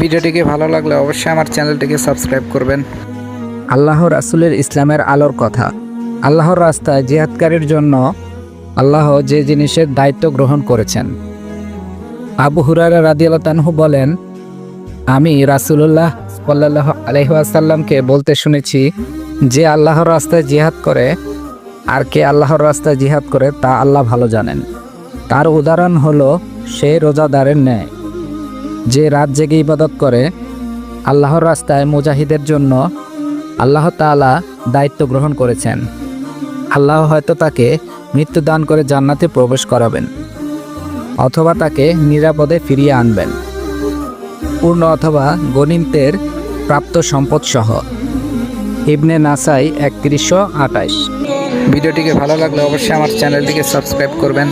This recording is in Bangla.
ভিডিওটিকে ভালো লাগলে অবশ্যই আমার চ্যানেলটিকে সাবস্ক্রাইব করবেন। আল্লাহ রাসুলের ইসলামের আলোর কথা। আল্লাহর রাস্তায় জিহাদকারীর জন্য আল্লাহ যে জিনিসের দায়িত্ব গ্রহণ করেছেন। আবু হুরারা রাদিয়াল্লাহু বলেন, আমি রাসূলুল্লাহ সাল্লাহ আলহাসাল্লামকে বলতে শুনেছি, যে আল্লাহর রাস্তায় জিহাদ করে আর কে আল্লাহর রাস্তায় জিহাদ করে তা আল্লাহ ভালো জানেন। তার উদাহরণ হলো সে রোজাদারের ন্যায়। যে রাত জেগে ইবাদত করে, আল্লাহর রাস্তায় মুজাহিদের জন্য আল্লাহ তাআলা দায়িত্ব গ্রহণ করেছেন। আল্লাহ হয়তো তাকে মৃত্যু দান করে জান্নাতে প্রবেশ করাবেন, অথবা তাকে নিরাপদে ফিরিয়ে আনবেন। পূর্ণ অথবা গণিমতের প্রাপ্ত সম্পদ সহ ইবনে নাসাই একত্রিশশো আটাইশ ভিডিওটিকে ভালো লাগলে অবশ্যই আমার চ্যানেলটিকে সাবস্ক্রাইব করবেন।